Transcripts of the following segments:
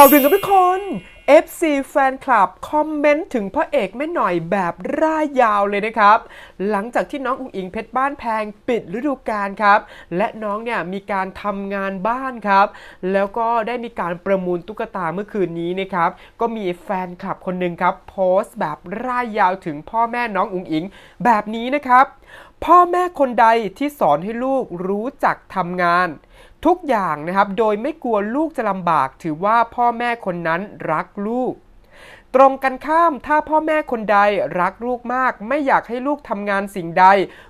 าวดึงกับทุกคน FC แฟนคลับคอมเมนต์ถึงพระเอกแม่หน่อยแบบร่ายยาวเลยนะครับ หลังจากที่น้องอุ๋งอิงเพชรบ้านแพงปิดฤดูกาลครับ และน้องเนี่ยมีการทำงานบ้านครับ แล้วก็ได้มีการประมูลตุ๊กตาเมื่อคืนนี้นะครับ ก็มีแฟนคลับคนหนึ่งครับ โพสต์แบบร่ายยาวถึงพ่อแม่น้องอุ๋งอิงแบบนี้นะครับ พ่อแม่คนใดที่สอนให้ลูกรู้จักทำงาน ทุกอย่างนะครับ โดยไม่กลัวลูกจะลำบาก ถือว่าพ่อแม่คนนั้นรักลูก ตรงกันข้ามถ้าพ่อแม่คนใดรักลูกมาก ไม่อยากให้ลูกทำงานสิ่งใด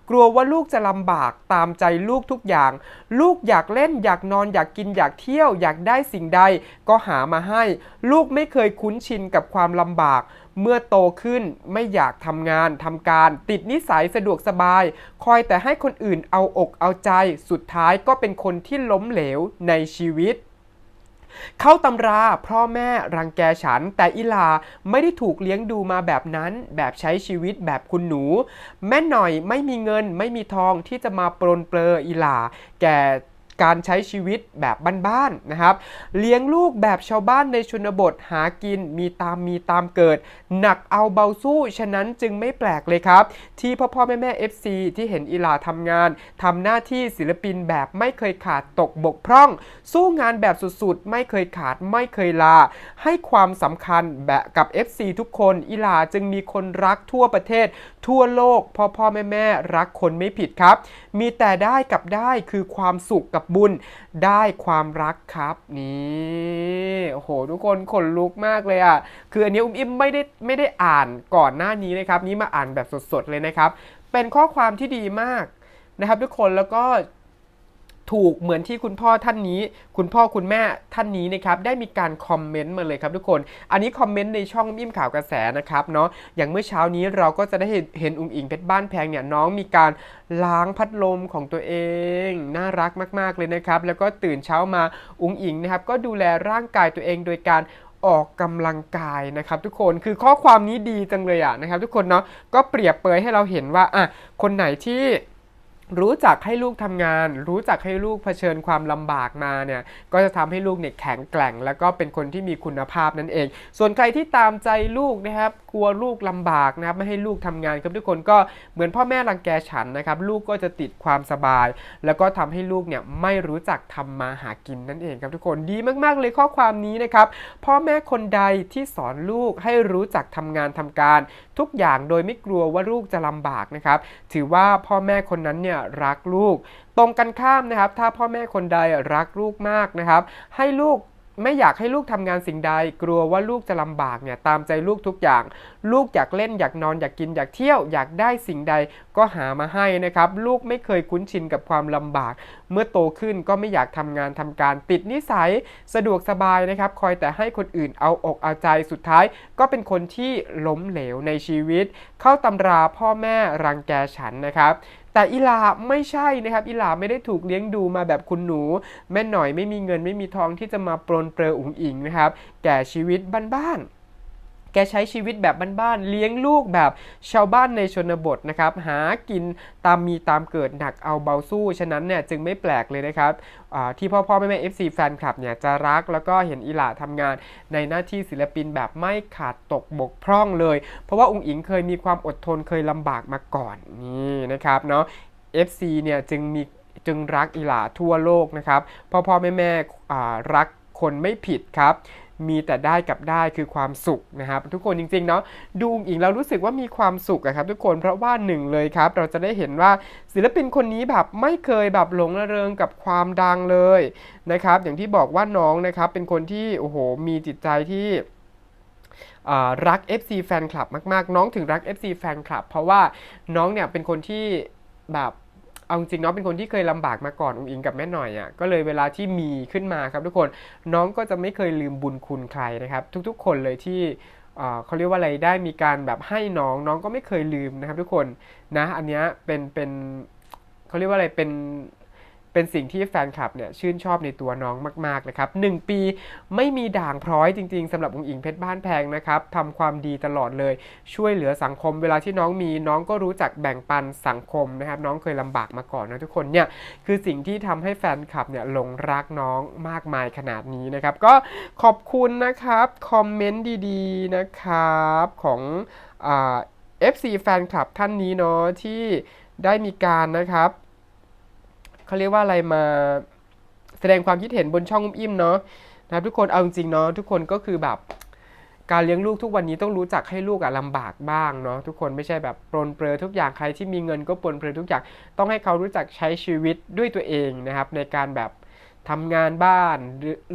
กลัวว่าลูกจะลำบากตามใจลูกทุกอย่าง ลูกอยากเล่นอยากนอนอยากกินอยากเที่ยว อยากได้สิ่งใด ก็หามาให้ ลูกไม่เคยคุ้นชินกับความลำบาก เมื่อโตขึ้นไม่อยากทำงานทำการ ติดนิสัยสะดวกสบาย คอยแต่ให้คนอื่นเอาอกเอาใจ สุดท้ายก็เป็นคนที่ล้มเหลวในชีวิตเข้าตำราพ่อแม่รังแกฉัน แต่อิลาไม่ได้ถูกเลี้ยงดูมาแบบนั้น แบบใช้ชีวิตแบบคุณหนู แม่หน่อยไม่มีเงินไม่มีทองที่จะมาปรนเปรออิลา แก่ การใช้ชีวิตแบบบ้านๆนะครับ เลี้ยงลูกแบบชาวบ้านในชนบทหากินมีตามมีตามเกิด หนักเอาเบาสู้ ฉะนั้นจึงไม่แปลกเลยครับ ที่พ่อพ่อแม่แม่ FC ที่เห็นอีหลาทำงานทำหน้าที่ศิลปินแบบไม่เคยขาดตกบกพร่อง สู้งานแบบสุดๆ ไม่เคยขาดไม่เคยลา ให้ความสำคัญแบบกับ FC ทุกคนอีหลาจึงมีคนรักทั่วประเทศ ทั่วโลกพ่อพ่อแม่แม่รักคนไม่ผิดครับ มีแต่ได้กับได้คือความสุขกับบุญได้ความรักครับนี่โอ้โหทุกคนขนลุกมากเลยอะคืออันนี้อุ้มอิมไม่ได้ไม่ได้อ่านก่อนหน้านี้นะครับ นี่มาอ่านแบบสดๆเลยนะครับ เป็นข้อความที่ดีมากนะครับทุกคนแล้วก็ ถูกเหมือนที่คุณพ่อท่านนี้ คุณพ่อคุณแม่ท่านนี้นะครับได้มีการคอมเมนต์มาเลยครับทุกคน อันนี้คอมเมนต์ในช่องมิ่มข่าวกระแสนะครับเนาะอย่างเมื่อเช้านี้เราก็จะได้เห็นเห็นอุ้งอิงเพชรบ้านแพงเนี่ยน้องมีการล้างพัดลมของตัวเอง น่ารักมากๆเลยนะครับแล้วก็ตื่นเช้ามาอุ้งอิงนะครับก็ดูแลร่างกายตัวเองโดยการออกกำลังกายนะครับทุกคนคือข้อความนี้ดีจังเลยอะนะครับทุกคนเนาะก็เปรียบเปรยให้เราเห็นว่าอะคนไหนที่ รู้จักให้ลูกทำงาน รู้จักให้ลูกเผชิญความลำบากมาเนี่ยก็จะทำให้ลูกเนี่ยแข็งแกร่ง แล้วก็เป็นคนที่มีคุณภาพนั่นเอง ส่วนใครที่ตามใจลูกนะครับกลัวลูกลำบากนะครับไม่ให้ลูกทำงานครับทุกคนก็เหมือนพ่อแม่รังแกฉันนะครับลูกก็จะติดความสบาย แล้วก็ทำให้ลูกเนี่ยไม่รู้จักทำมาหากินนั่นเองครับทุกคนดีมากๆเลยข้อความนี้นะครับพ่อแม่คนใดที่สอนลูกให้รู้จักทำงานทำการ ทุกอย่างโดยไม่กลัวว่าลูกจะลำบากนะครับถือว่าพ่อแม่คนนั้นเนี่ยรักลูก ตรงกันข้ามนะครับ ถ้าพ่อแม่คนใดรักลูกมากนะครับ ให้ลูกไม่อยากให้ลูกทำงานสิ่งใด กลัวว่าลูกจะลำบากเนี่ยตามใจลูกทุกอย่าง ลูกอยากเล่นอยากนอนอยากกินอยากเที่ยวอยากได้สิ่งใดก็หามาให้นะครับ ลูกไม่เคยคุ้นชินกับความลำบาก เมื่อโตขึ้นก็ไม่อยากทำงานทำการติดนิสัยสะดวกสบายนะครับ คอยแต่ให้คนอื่นเอาอกเอาใจสุดท้าย ก็เป็นคนที่ล้มเหลวในชีวิต เข้าตำราพ่อแม่รังแกฉันนะครับ แต่อิลาไม่ใช่นะครับอิลาไม่ได้ถูกเลี้ยงดูมาแบบคุณหนู แม่หน่อยไม่มีเงินไม่มีทองที่จะมาปรนเปรออุ๋งอิงนะครับแก่ชีวิตบ้านๆ แกใช้ชีวิตแบบบ้านๆเลี้ยงลูกแบบชาวบ้านในชนบทนะครับหากินตามมีตามเกิดหนักเอาเบาสู้ ฉะนั้นเนี่ยจึงไม่แปลกเลยนะครับที่พ่อพ่อแม่แม่ FC แฟนคลับเนี่ยจะรักแล้วก็เห็นอิหล่าทำงานในหน้าที่ศิลปินแบบไม่ขาดตกบกพร่องเลย เพราะว่าองค์อิงเคยมีความอดทนเคยลำบากมาก่อนนี่นะครับเนาะ FC เนี่ยจึงมีจึงรักอิหล่าทั่วโลกนะครับพ่อพ่อแม่แม่รักคนไม่ผิดครับ มีแต่ได้กับได้คือความสุขนะครับทุกคนจริงๆเนาะดูอุ๋งอิงแล้วรู้สึกว่ามีความสุขอะครับทุกคนเพราะว่าหนึ่งเลยครับ เราจะได้เห็นว่าศิลปินคนนี้แบบไม่เคยแบบหลงระเริงกับความดังเลยนะครับ อย่างที่บอกว่าน้องนะครับเป็นคนที่โอ้โหมีจิตใจที่รัก FC แฟนคลับมากๆ น้องถึงรัก FC แฟนคลับ เพราะว่าน้องเนี่ยเป็นคนที่แบบ เอาจริงน้องเป็นคนที่เคยลำบากมาก่อนอุ้งอิงกับแม่หน่อยอะ่ะก็เลยเวลาที่มีขึ้นมาครับทุกคนน้องก็จะไม่เคยลืมบุญคุณใครนะครับ ทุกๆ คนเลยที่เขาเรียกว่าอะไรได้มีการแบบให้น้องน้องก็ไม่เคยลืมนะครับ ทุกคนนะอันนี้เป็นเป็นเขาเรียกว่าอะไรเป็น เป็นสิ่งที่แฟนคลับเนี่ยชื่นชอบในตัวน้องมากๆนะครับหนึ่งปีไม่มีด่างพร้อยจริงๆสำหรับองค์อิงเพชรบ้านแพงนะครับทำความดีตลอดเลยช่วยเหลือสังคม เวลาที่น้องมีน้องก็รู้จักแบ่งปันสังคมนะครับ น้องเคยลำบากมาก่อนนะทุกคนเนี่ยคือสิ่งที่ทำให้แฟนคลับเนี่ยหลงรักน้องมากมายขนาดนี้นะครับ ก็ขอบคุณนะครับคอมเมนต์ดีๆนะครับของเอ่า FC แฟนคลับท่านนี้เนาะที่ได้มีการนะครับ เขาเรียกว่าอะไรมาแสดงความคิดเห็นบนช่องอุ้มอิ่มเนาะนะครับทุกคนเอาจริงเนาะทุกคนก็คือแบบการเลี้ยงลูกทุกวันนี้ต้องรู้จักให้ลูกอะลำบากบ้างเนาะทุกคนไม่ใช่แบบปรนเปรอทุกอย่างใครที่มีเงินก็ปรนเปรอทุกอย่างต้องให้เขารู้จักใช้ชีวิตด้วยตัวเองนะครับ ในการแบบทำงานบ้าน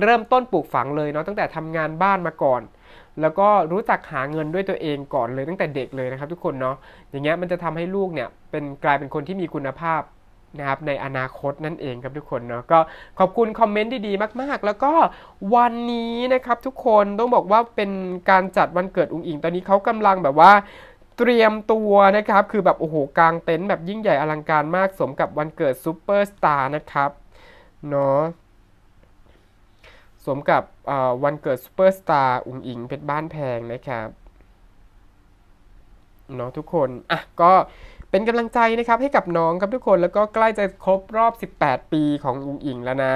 เริ่มต้นปลูกฝังเลยเนาะตั้งแต่ทำงานบ้านมาก่อน แล้วก็รู้จักหาเงินด้วยตัวเองก่อนเลยตั้งแต่เด็กเลยนะครับ ทุกคนเนาะอย่างเงี้ยมันจะทำให้ลูกเนี่ยเป็นกลายเป็นคนที่มีคุณภาพ นะครับในอนาคตนั่นเองครับทุกคนเนาะก็ขอบคุณคอมเมนต์ดีๆมาก ๆ แล้วก็วันนี้นะครับทุกคนต้องบอกว่าเป็นการจัดวันเกิดอุงอิงตอนนี้เขากำลังแบบว่าเตรียมตัวนะครับ คือแบบโอ้โหกลางเต็นท์แบบยิ่งใหญ่อลังการมากสมกับวันเกิดซูเปอร์สตาร์นะครับเนาะสมกับวันเกิดซูเปอร์สตาร์อุงอิงเพชรบ้านแพงนะครับ เนาะทุกคนอะก็เป็นกำลังใจนะครับให้กับน้องครับทุกคนแล้วก็ใกล้จะครบรอบ 18 ปีของอุงอิงแล้วนะ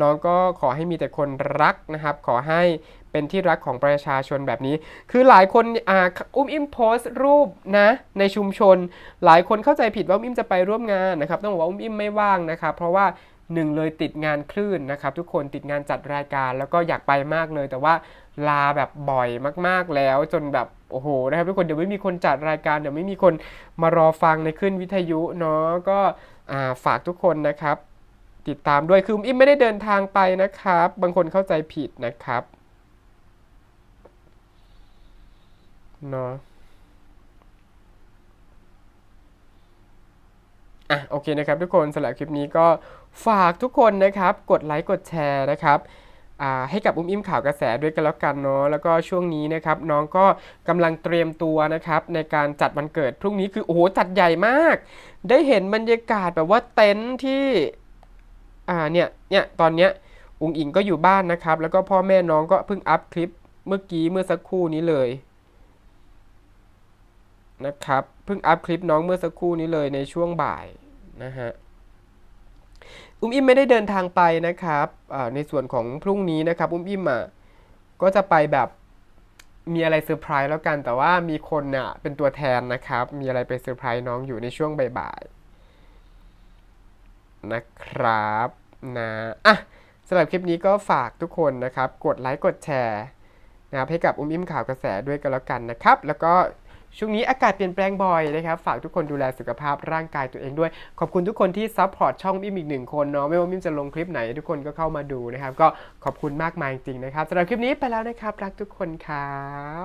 น้องก็ขอให้มีแต่คนรักนะครับ ขอให้เป็นที่รักของประชาชนแบบนี้ คือหลายคนอ่าอุ้มอิมโพสต์รูปนะในชุมชน หลายคนเข้าใจผิดว่าอุ้มอิมจะไปร่วมงานนะครับ ต้องบอกว่าอุ้มอิมไม่ว่างนะครับ เพราะว่า หนึ่งเลยติดงานคลื่นนะครับ ทุกคนติดงานจัดรายการแล้วก็อยากไปมากเลย แต่ว่าลาแบบบ่อยมากๆแล้วจนแบบโอ้โหนะครับทุกคนเดี๋ยวไม่มีคนจัดรายการเดี๋ยวไม่มีคนมารอฟังในขึ้นวิทยุเนาะก็ฝากทุกคนนะครับ ติดตามด้วยคืออุ้มอิมไม่ได้เดินทางไปนะครับ บางคนเข้าใจผิดนะครับเนาะอะ โอเคนะครับทุกคนสำหรับคลิปนี้ก็ฝากทุกคนนะครับ กดไลค์กดแชร์นะครับให้กับอุ้มอิ่มข่าวกระแสด้วยกันแล้วกันเนาะแล้วก็ช่วงนี้นะครับน้องก็กำลังเตรียมตัวนะครับในการจัดวันเกิดพรุ่งนี้คือโอ้โหจัดใหญ่มาก ได้เห็นบรรยากาศแบบว่าเต็นท์ที่อ่าเนี่ยเนี่ยตอนเนี้ยอุ้งอิงก็อยู่บ้านนะครับ แล้วก็พ่อแม่น้องก็เพิ่งอัพคลิปเมื่อกี้เมื่อสักครู่นี้เลยนะครับเพิ่งอัพคลิปน้องเมื่อสักครู่นี้เลยในช่วงบ่าย นะฮะอุ้มอิมไม่ได้เดินทางไปนะครับในส่วนของพรุ่งนี้นะครับ อุ้มอิมอะก็จะไปแบบมีอะไรเซอร์ไพรส์แล้วกัน แต่ว่ามีคนน่ะเป็นตัวแทนนะครับ มีอะไรไปเซอร์ไพรส์น้องอยู่ในช่วงบ่ายๆนะครับนะอะสำหรับคลิปนี้ก็ฝากทุกคนนะครับ กดไลค์กดแชร์นะครับให้กับอุ้มอิ่มข่าวกระแสด้วยกันแล้วกันนะครับ แล้วก็ ช่วงนี้อากาศเปลี่ยนแปลงบ่อยนะครับ ฝากทุกคนดูแลสุขภาพร่างกายตัวเองด้วย ขอบคุณทุกคนที่ซัพพอร์ตช่องมิมอีกหนึ่งคนเนาะ ไม่ว่ามิมจะลงคลิปไหนทุกคนก็เข้ามาดูนะครับ ก็ขอบคุณมากมายจริงๆนะครับสำหรับคลิปนี้ไปแล้วนะครับ รักทุกคนครับ